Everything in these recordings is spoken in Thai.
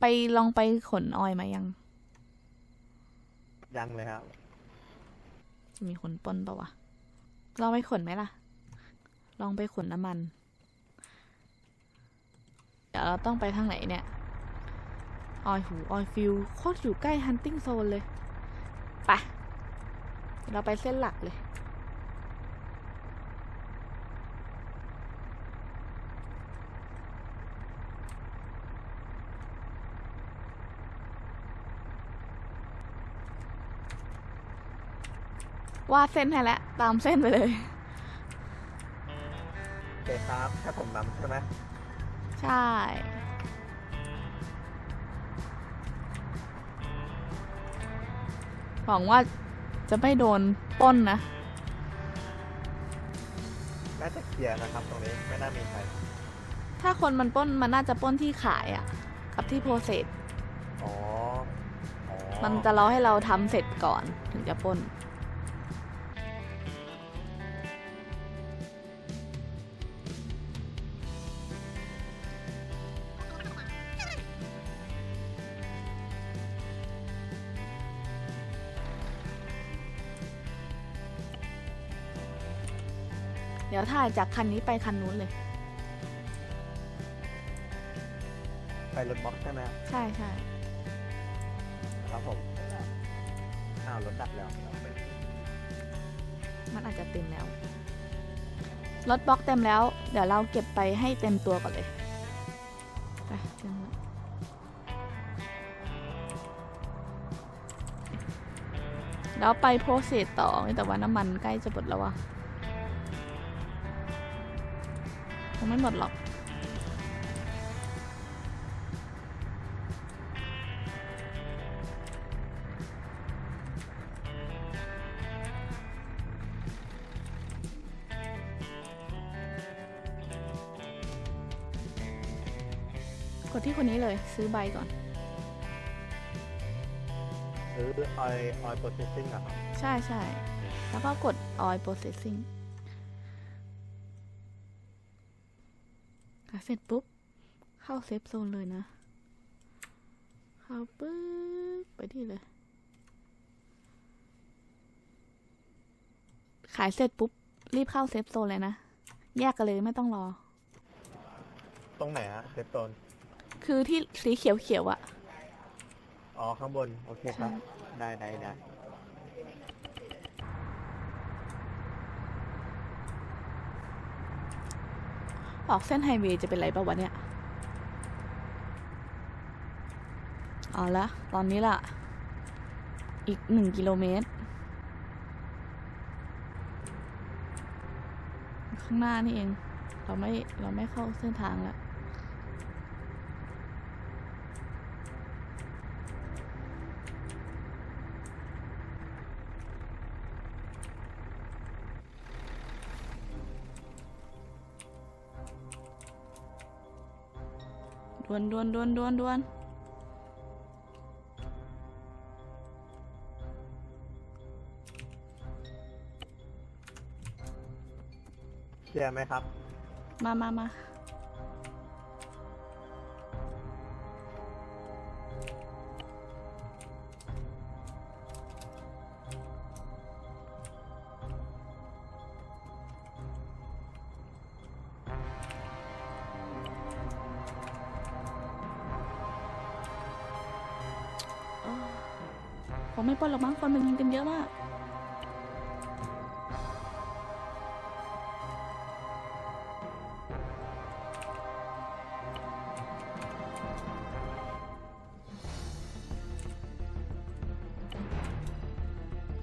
ไปลองไปขนออยมายัง ยังเลยครับ จะมีคนปล้นปะวะลองไปขนไหมล่ะ ลองไปขนน้ำมัน เดี๋ยวเราต้องไปทางไหนเนี่ย ออยหูออยฟิลโคตรอยู่ใกล้ฮันติ n งโซนเลย ไป เราไปเส้นหลักเลย วาดเส้นให้แล้วตามเส้นไปเลย โอเคครับแค่ผมนำใช่ไหมใช่ หวังว่าจะไม่โดนปล้นนะ น่าจะเคลียร์นะครับ ตรงนี้ไม่น่ามีใครถ้าคนมันปล้นมันน่าจะปล้นที่ขายอะ่ะกับที่โปรเซสอ๋ออ๋อมันจะรอให้เราทำเสร็จก่อนถึงจะปล้น เดี๋ยวถ่ายจากคันนี้ไปคันนู้นเลย ไปรถบล็อกใช่ไหมใช่ใช่ครับผมอ้าวรถดับแล้วมันอาจจะเต็มแล้ว รถบล็อกเต็มแล้ว เดี๋ยวเราเก็บไปให้เต็มตัวก่อนเลยไปเต็มแล้วแล้วไปโพสเซสต่อแต่ว่าน้ำมันใกล้จะหมดแล้วอะ คงไม่หมดหรอก กดที่คนนี้เลยซื้อใบก่อน ซื้อออยออยโปรเซสซิ่งอะครับ ใช่ใช่ แล้วก็กด oil processing อะ เสร็จปุ๊บ เข้าเซฟโซนเลยนะ เข้าปึ๊บไปที่เลย ขายเสร็จปุ๊บ รีบเข้าเซฟโซนเลยนะ แยกกันเลยไม่ต้องรอ ตรงไหนฮะเซฟโซน คือที่สีเขียวๆอะอ๋อ ข้างบน โอเคครับ ได้ได้ได้ ออกเส้นไฮเวย์จะเป็นไรปะวะเนี่ย เอาละ ตอนนี้ล่ะ อีกหนึ่งกิโลเมตร ข้างหน้านี่เอง เราไม่ เราไม่เข้าเส้นทางแล้ว ดวนดวนดวนดวนดวนเคลียร์ไหมครับ มามามา ป้นหรอกมั้งคนมันยิงกันเยอะมาก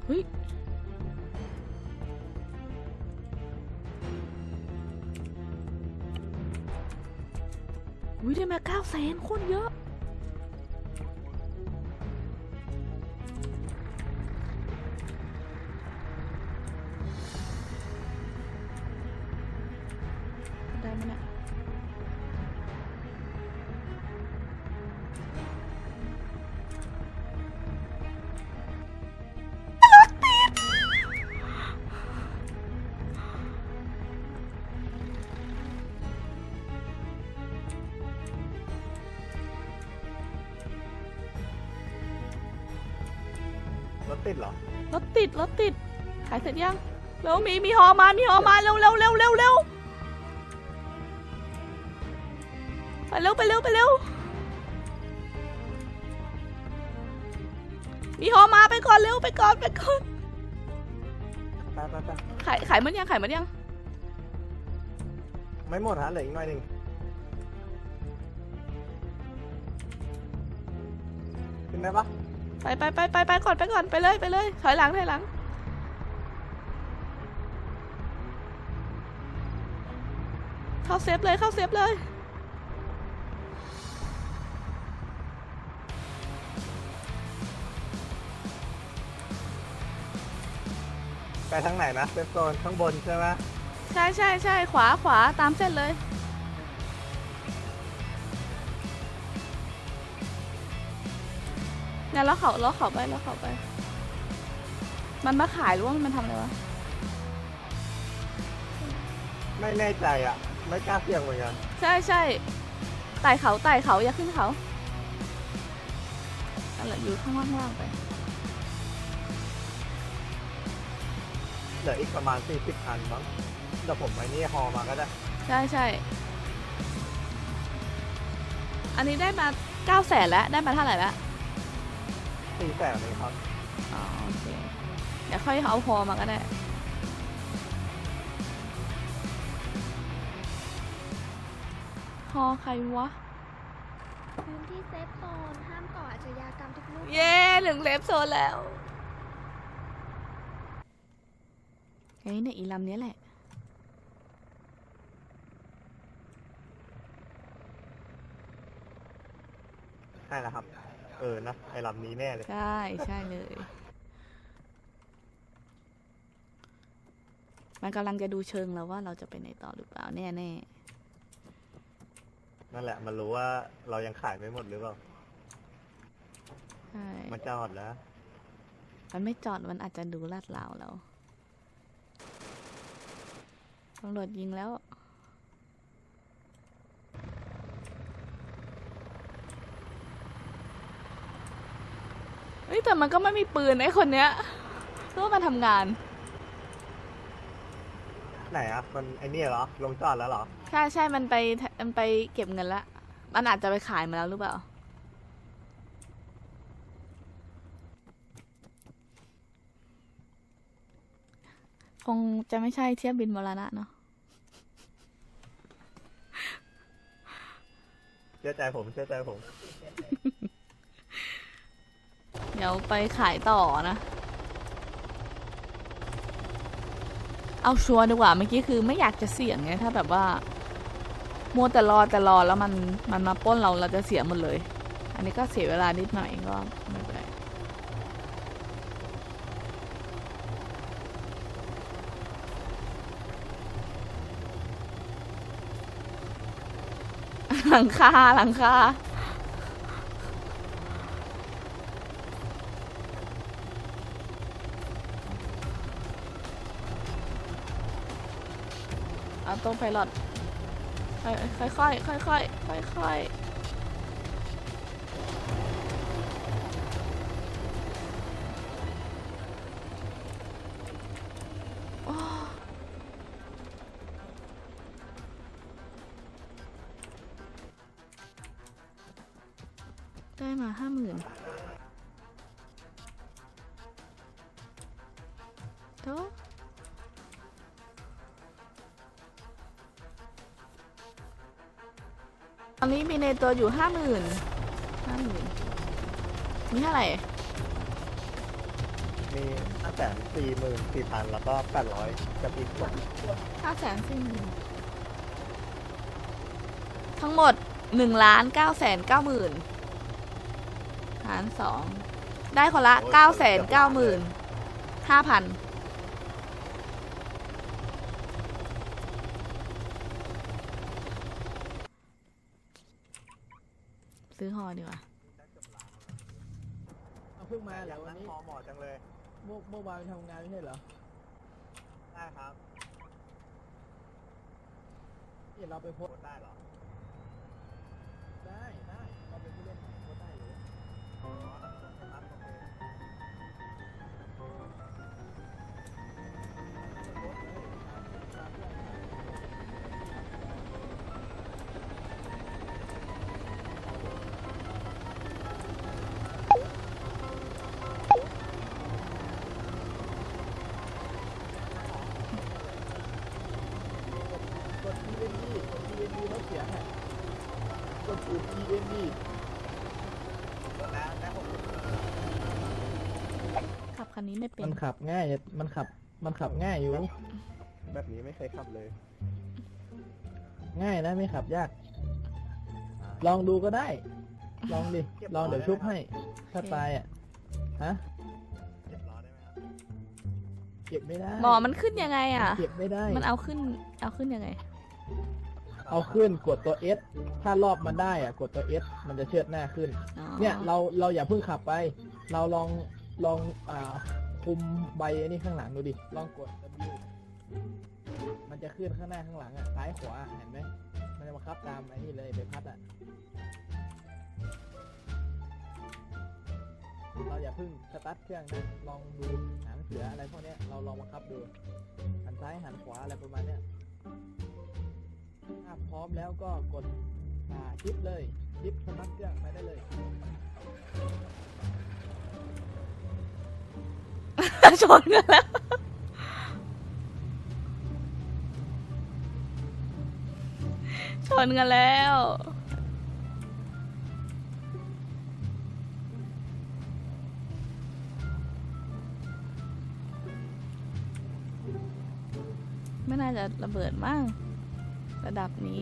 เฮ้ยอุ้ยได้มาเก้าแสนคนเยอะ ติดเหรอ รถติดรถติด ขายเสร็จยังเร็วมีมีหอมา มีหอมาเร็วเร็วเร็วเร็วเร็วไปเร็วไปเร็วไปเร็ว มีหอมาไปก่อนเร็วไปก่อนไปก่อนไปไปไปขายขายมันยังขายมันยัง ไม่หมดฮะเหลืออีกหน่อยหนึ่งขึ้นได้ปะ ไปไปไปไปไปก่อนไปก่อนไปเลยไปเลยถอยหลังถอยหลังเข้าเซฟเลยเข้าเซฟเลยไปทางไหนนะเซฟโซนข้างบนใช่ไหมใช่ใช่ใช่ขวาขวาตามเส้นเลย เนี่ยแล้วเขาแล้วเขาไปแล้วเขาไป มันมาขายหรือว่ามันทำอะไรวะ ไม่แน่ใจอะ ไม่กล้าเสี่ยงเหมือนกันใช่ใช่ไต่เขาไต่เขาอย่าขึ้นเขาอะไรอยู่ข้างล่างข้างล่างไป เหลืออีกประมาณสี่สิบอันมั้งเดี๋ยวผมไอ้นี่ฮอมาก็ได้ ใช่ใช่ อันนี้ได้มาเก้าแสนแล้ว ได้มาเท่าไหร่แล้ว สี่แสนเลยครับ อ๋อโอเค เดี๋ยวค่อยเอาพอมาก็ได้ พอใครวะ พื้นที่เซฟโซนห้ามก่ออาชญากรรมทุกรูปเย้หนึ่งเลฟโซนแล้วเฮ้ยเนี่ยอีลำเนี้ยแหละ ใช่แล้วครับ เออนะไอ้ลำนี้แน่เลย ใช่ใช่เลย มันกำลังจะดูเชิงแล้วว่าเราจะไปไหนต่อหรือเปล่าแน่แน่นั่นแหละ มันรู้ว่าเรายังขายไม่หมดหรือเปล่า ๆใช่มันจอดแล้ว มันไม่จอดมันอาจจะดูลาดลาวเราตำรวจยิงแล้ว ฮ้ยแต่มันก็ไม่มีปืนไอ้คนเนี้ยเพื่อมาทำงาน ไหนอะ มันไอ้นี่เหรอ ลงจอดแล้วเหรอ ใช่ใช่มันไปมันไปเก็บเงินละมันอาจจะไปขายมาแล้วหรือเปล่า คงจะไม่ใช่เทียบบินมรณะเนาะเชื่อใจผม เชื่อใจผมเดี๋ยวไปขายต่อนะ เอาชัวร์ดีกว่าเมื่อกี้คือไม่อยากจะเสี่ยงไงถ้าแบบว่ามัวแต่รอแต่รอแล้วมันมันมาป้นเราเราจะเสียหมดเลย อันนี้ก็เสียเวลานิดหน่อยก็ไม่เป็นไรหลังคาหลังคา อัตรงไพลอตค่อยค่อยค่อยค่อยค่อยค่อย อนนี้มีในตัวอยู่ห้าหมื่นห้าหมื่นมีเท่าไหร่ มีห้าแสนสี่หมื่นสี่พันแล้วก็แปดร้อยกับอีกคนห้าแสนสี่หมื่นทั้งหมดหนึ่งล้านเก้าแสนเก้าหมื่นหารสองได้คนละเก้าแสนเก้าหมื่นห้าพัน ซื้อหอดีกว่าเอาเพิ่งมาอเหรยาอกวันนั่งนี้ฮอหมอจังเลยเมื่อเมื่อวานทำงานไม่ใช่เหรอได้ครับเดี๋ยวเราไปโพโพสสต์ได้เหรอ นนี้ไม่เป็มันนขับง่าย มันขับ มันขับง่ายอยู่ แบบนี้ไม่เคยขับเลย ง่ายนะไม่ขับยาก ลองดูก็ได้ ลองดิ ลองเดี๋ยวชุบให้ ถ้าตายอะ ฮะเจ็บล้อได้ไหมครับเก็บไม่ได้ หมอมันขึ้นยังไงอะ เก็บไม่ได้ มันเอาขึ้น เอาขึ้นยังไง เอาขึ้นกดตัว S ถ้ารอบมันได้อะ กดตัว S มันจะเชิดหน้าขึ้นอ๋อเนี่ยเราเราอย่าเพิ่งขับไป เราลอง ลองอ่าคุมใบอันนี้ข้างหลังดูดิ ลองกด W มันจะขึ้นข้างหน้าข้างหลังอะซ้ายขวาเห็นไหม มันจะมาคับตามไอ้นี่เลยใบพัดอะ เราอย่าเพิ่งสตาร์ทเครื่องนะลองดูหางเสืออะไรพวกเนี้ย เราลองมาคับดูหันซ้ายหันขวาอะไรประมาณเนี้ย ถ้าพร้อมแล้วก็กดอ่าชิปเลยชิปสตาร์ทเครื่องไปได้เลย ชนกันแล้ว ชนกันแล้ว ไม่น่าจะระเบิดมั้งระดับนี้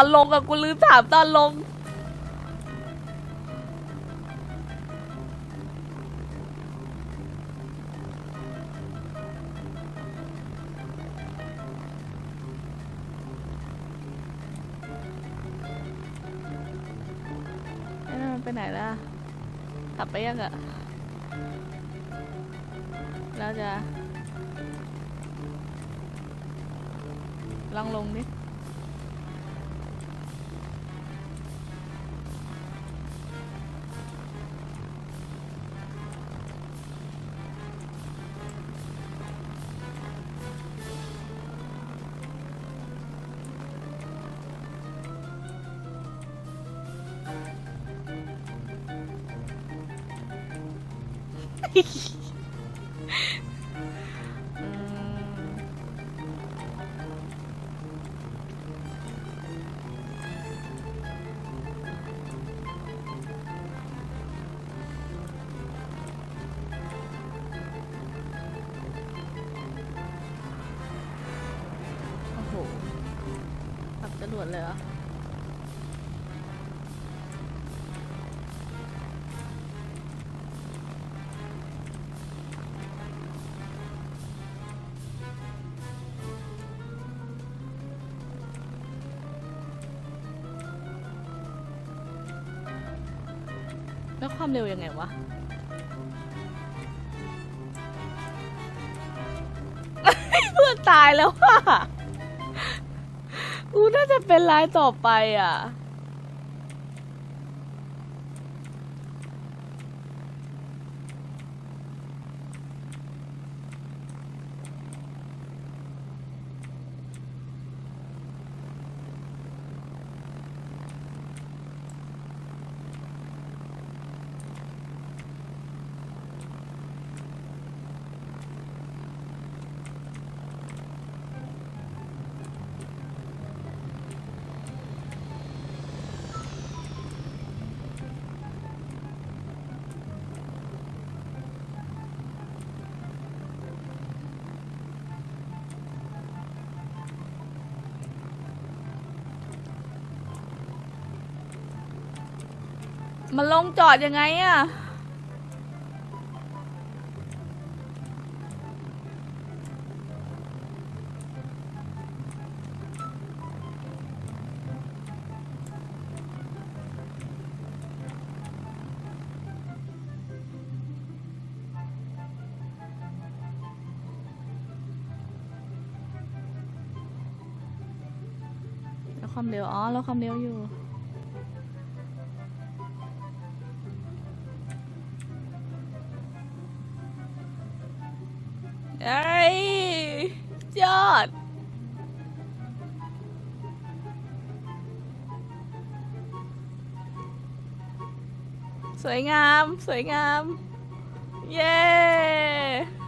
อนลงกับกูลืมถามตอนลง ไอ้นั่นมันไปไหนล่ะขับไปยังอะแล้วจะลองลงดิ โอ้โหขับจรวดเลยเหรอ ความเร็วยังไงวะ เพื่อนตายแล้วอะ กูน่าจะเป็นรายต่อไปอะ มันลงจอดยังไงอะล้วความเร็ว อ๋อแล้วความเร็วอยู่ สวยงาม สวยงาม เย้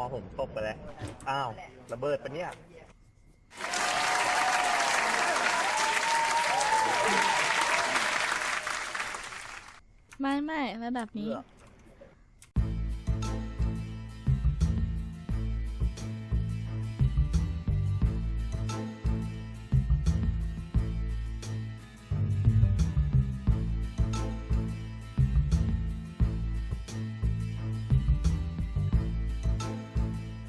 อผมตกไปแล้ว อ้าว ระเบิดปะเนี่ยไม่ไม่ระดับนี้ เลือก